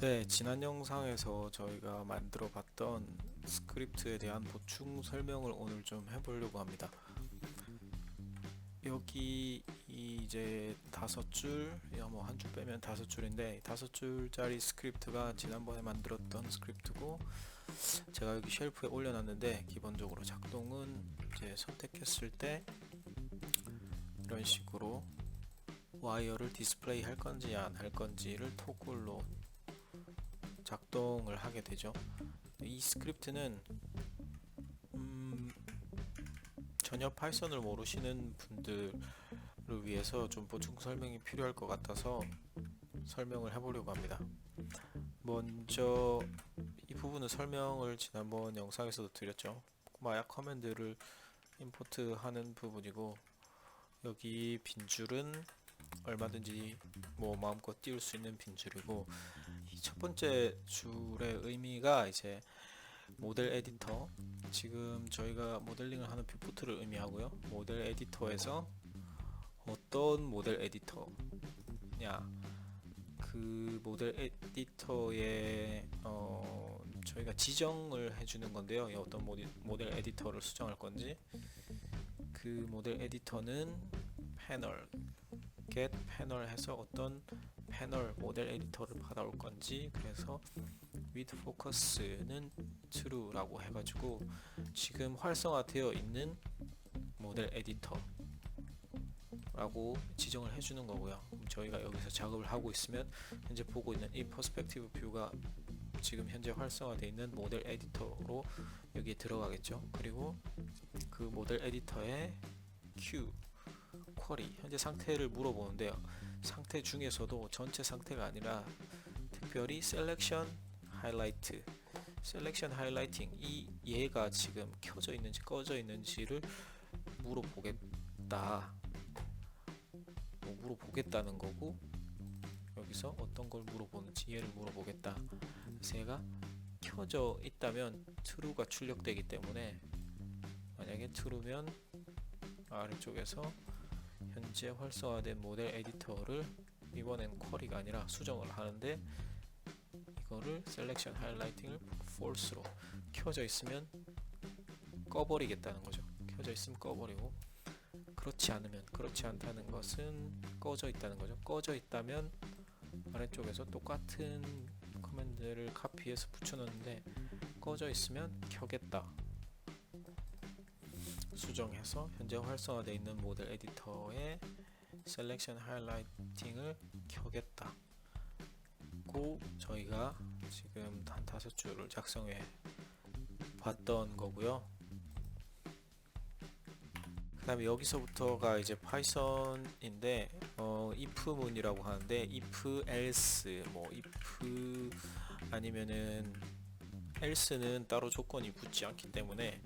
네, 지난 영상에서 저희가 만들어 봤던 스크립트에 대한 보충 설명을 오늘 좀 해보려고 합니다. 여기 이 이제 다섯 줄, 뭐한 줄 빼면 다섯 줄인데 다섯 줄짜리 스크립트가 지난번에 만들었던 스크립트고 제가 여기 쉘프에 올려놨는데 기본적으로 작동은 이제 선택했을 때 이런 식으로 와이어를 디스플레이 할 건지 안 할 건지를 토글로 작동을 하게 되죠. 이 스크립트는 음, 전혀 파이썬을 모르시는 분들을 위해서 좀 보충 설명이 필요할 것 같아서 설명을 해보려고 합니다. 먼저 이 부분은 설명을 지난번 영상에서도 드렸죠. 마약 커맨드를 임포트하는 부분이고 여기 빈줄은 얼마든지 뭐 마음껏 띄울 수 있는 빈 줄이고 이 첫 번째 줄의 의미가 이제 모델 에디터. 지금 저희가 모델링을 하는 뷰포트를 의미하고요. 모델 에디터에서 어떤 모델 에디터냐. 그 모델 에디터에 어 저희가 지정을 해주는 건데요. 이 어떤 모델 에디터를 수정할 건지. 그 모델 에디터는 패널 get 패널 해서 어떤 패널 모델 에디터를 받아올 건지 그래서 with focus는 true라고 해가지고 지금 활성화되어 있는 모델 에디터 라고 지정을 해주는 거고요. 저희가 여기서 작업을 하고 있으면 현재 보고 있는 이 퍼스펙티브 뷰가 지금 현재 활성화되어 있는 모델 에디터로 여기에 들어가겠죠. 그리고 그 모델 에디터의 q 쿼리 현재 상태를 물어보는데요. 상태 중에서도 전체 상태가 아니라 특별히 셀렉션 하이라이트 셀렉션 하이라이팅 이 얘가 지금 켜져 있는지 꺼져 있는지를 물어보겠다. 뭐 물어보겠다는 거고 여기서 어떤 걸 물어보는지 얘를 물어보겠다. 얘가 켜져 있다면 true가 출력되기 때문에 만약에 true면 아래쪽에서 현재 활성화된 모델 에디터를 이번엔 쿼리가 아니라 수정을 하는데 이거를 셀렉션 하이라이팅을 false로 켜져 있으면 꺼버리겠다는 거죠. 켜져 있으면 꺼버리고 그렇지 않으면 그렇지 않다는 것은 꺼져 있다는 거죠. 꺼져 있다면 아래쪽에서 똑같은 커맨드를 카피해서 붙여놓는데 꺼져 있으면 켜겠다. 수정해서 현재 활성화되어 있는 모델 에디터의 셀렉션 하이라이팅을 켜겠다. 고 저희가 지금 한 다섯 줄을 작성해 봤던 거고요. 그 다음에 여기서부터가 이제 파이썬인데 어, if문이라고 하는데 if else 뭐 if 아니면은 else는 따로 조건이 붙지 않기 때문에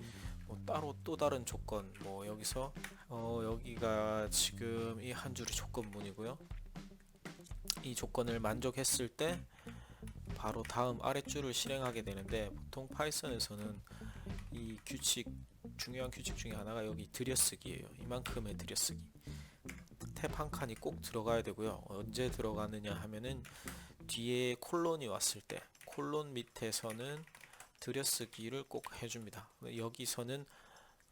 뭐 따로 또 다른 조건 뭐 여기서 어 여기가 지금 이 한 줄이 조건문이고요. 이 조건을 만족했을 때 바로 다음 아랫줄을 실행하게 되는데 보통 파이썬에서는 이 규칙 중요한 규칙 중에 하나가 여기 들여쓰기예요. 이만큼의 들여쓰기. 탭 한 칸이 꼭 들어가야 되고요. 언제 들어가느냐 하면은 뒤에 콜론이 왔을 때 콜론 밑에서는 들여쓰기를 꼭 해줍니다. 여기서는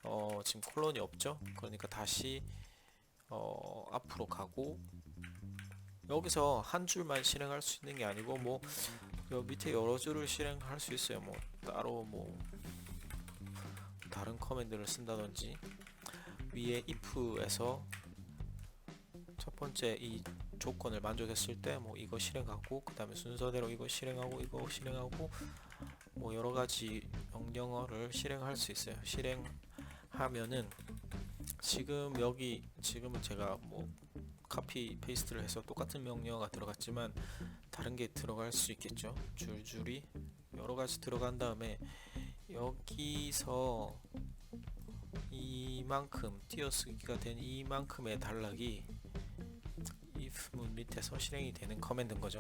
어, 지금 콜론이 없죠. 그러니까 다시 어, 앞으로 가고 여기서 한 줄만 실행할 수 있는 게 아니고 뭐 밑에 여러 줄을 실행할 수 있어요. 뭐 따로 뭐 다른 커맨드를 쓴다든지 위에 if에서 첫 번째 이 조건을 만족했을 때 뭐 이거 실행하고 그 다음에 순서대로 이거 실행하고 이거 실행하고 뭐 여러 가지 명령어를 실행할 수 있어요. 실행하면은 지금 여기 지금은 제가 뭐 카피 페이스트를 해서 똑같은 명령어가 들어갔지만 다른 게 들어갈 수 있겠죠. 줄줄이 여러 가지 들어간 다음에 여기서 이만큼 띄어쓰기가 된 이만큼의 단락이 if문 밑에서 실행이 되는 커맨드인 거죠.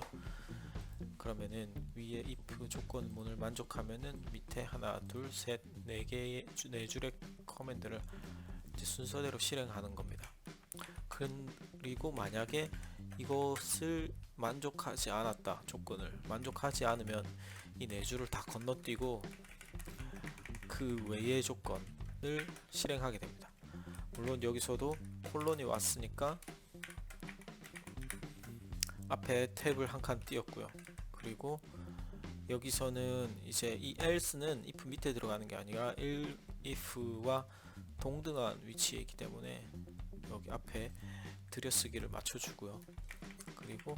그러면은 위에 if 조건문을 만족하면은 밑에 하나 둘 셋 네 개의 주- 네 줄의 커맨드를 순서대로 실행하는 겁니다. 그리고 만약에 이것을 만족하지 않았다 조건을 만족하지 않으면 이 네 줄을 다 건너뛰고 그 외의 조건을 실행하게 됩니다. 물론 여기서도 콜론이 왔으니까 앞에 탭을 한 칸 띄었고요. 그리고 여기서는 이제 이 else는 if 밑에 들어가는 게 아니라 if와 동등한 위치에 있기 때문에 여기 앞에 들여쓰기를 맞춰주고요. 그리고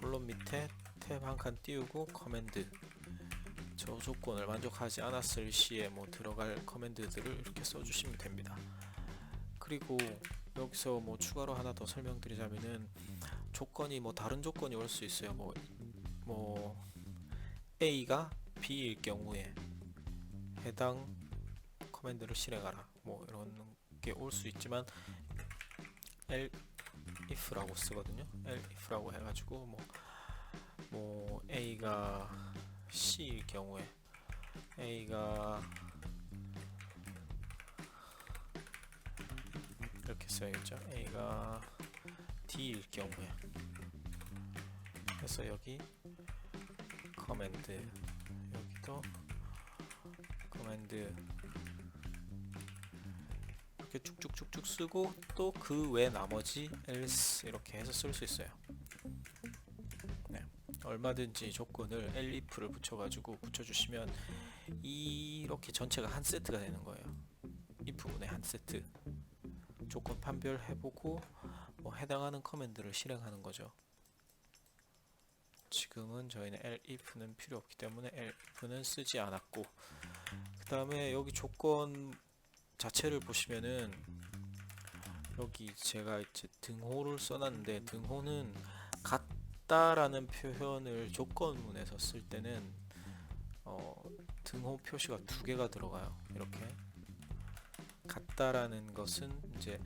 콜론 밑에 탭 한 칸 띄우고 커맨드 저 조건을 만족하지 않았을 시에 뭐 들어갈 커맨드들을 이렇게 써주시면 됩니다. 그리고 여기서 뭐 추가로 하나 더 설명드리자면은 조건이 뭐 다른 조건이 올 수 있어요. 뭐, 뭐 A가 B일 경우에 해당 커맨드를 실행하라. 뭐 이런 게 올 수 있지만 L if라고 쓰거든요. L if라고 해가지고 뭐, 뭐 A가 C일 경우에 A가 이렇게 써야겠죠. A가 D일 경우에 그래서 여기 커맨드 여기도 커맨드 이렇게 쭉쭉쭉쭉 쓰고 또 그 외 나머지 else 이렇게 해서 쓸 수 있어요. 네. 얼마든지 조건을 elif를 붙여가지고 붙여주시면 이렇게 전체가 한 세트가 되는 거예요. 이 부분에 한 세트 조건 판별해보고 뭐 해당하는 커맨드를 실행하는 거죠. 지금은 저희는 elif는 필요 없기 때문에 elif는 쓰지 않았고 그 다음에 여기 조건 자체를 보시면은 여기 제가 이제 등호를 써놨는데 등호는 같다라는 표현을 조건문에서 쓸 때는 어, 등호 표시가 두 개가 들어가요. 이렇게 같다라는 것은 이제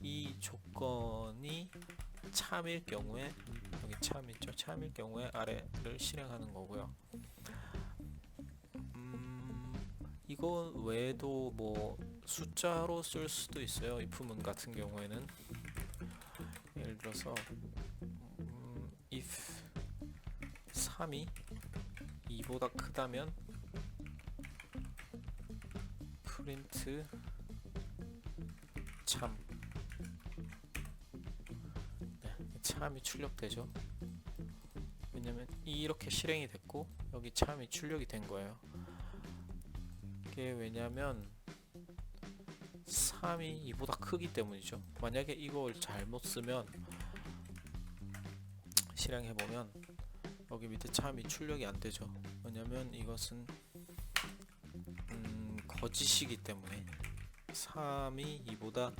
이 조건이 참일 경우에 여기 참 있죠. 참일 경우에 아래를 실행하는 거고요. 음, 이거 외에도 뭐 숫자로 쓸 수도 있어요. if문 같은 경우에는 예를 들어서 음, if 3이 2보다 크다면 프린트 참 참이 출력되죠. 왜냐면 이렇게 실행이 됐고 여기 참이 출력이 된 거예요. 이게 왜냐면 3이 2보다 크기 때문이죠. 만약에 이걸 잘못 쓰면 실행해 보면 여기 밑에 참이 출력이 안 되죠. 왜냐면 이것은 음, 거짓이기 때문에 3이 2보다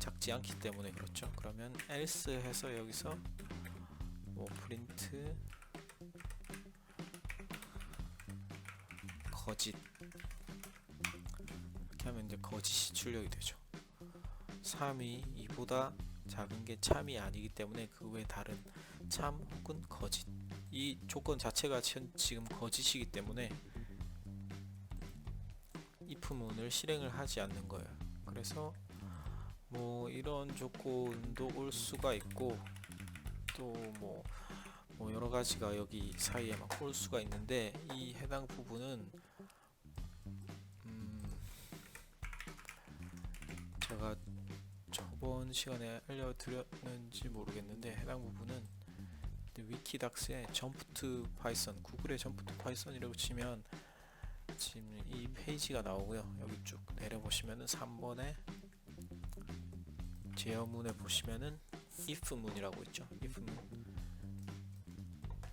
작지 않기 때문에 그렇죠. 그러면 else 해서 여기서 뭐 프린트 거짓 이렇게 하면 이제 거짓이 출력이 되죠. 3이 2보다 작은 게 참이 아니기 때문에 그 외 다른 참 혹은 거짓 이 조건 자체가 현- 지금 거짓이기 때문에 if문을 실행을 하지 않는 거예요. 그래서 뭐 이런 조건도 올 수가 있고 또뭐 뭐 여러 가지가 여기 사이에 막 올 수가 있는데 이 해당 부분은 음 제가 저번 시간에 알려드렸는지 모르겠는데 해당 부분은 위키닥스에 점프트 파이썬 구글에 점프트 파이썬이라고 치면 지금 이 페이지가 나오고요. 여기 쭉 내려보시면은 3번에 제어문에 보시면은 if문이라고 있죠. if문.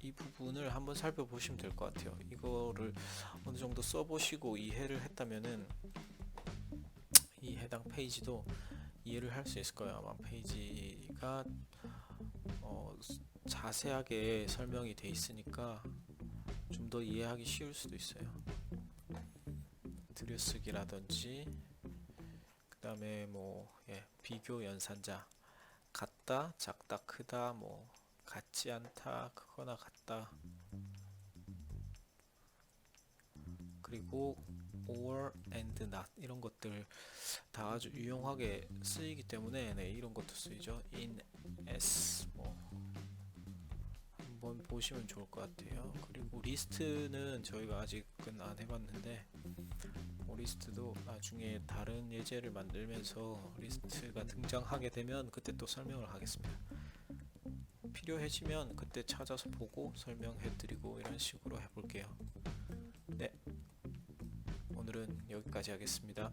이 부분을 한번 살펴보시면 될 것 같아요. 이거를 어느 정도 써보시고 이해를 했다면은 이 해당 페이지도 이해를 할 수 있을 거예요. 아마 페이지가 어, 자세하게 설명이 돼 있으니까 좀 더 이해하기 쉬울 수도 있어요. 들여쓰기라든지 그 다음에 뭐 예, 비교 연산자. 같다 작다 크다 뭐 같지 않다 크거나 같다. 그리고 or and not 이런 것들 다 아주 유용하게 쓰이기 때문에 네, 이런 것도 쓰이죠. in s 뭐. 한번 보시면 좋을 것 같아요. 그리고 리스트는 저희가 아직은 안 해봤는데 뭐 리스트도 나중에 다른 예제를 만들면서 리스트가 등장하게 되면 그때 또 설명을 하겠습니다. 필요해지면 그때 찾아서 보고 설명해드리고 이런 식으로 해볼게요. 네, 오늘은 여기까지 하겠습니다.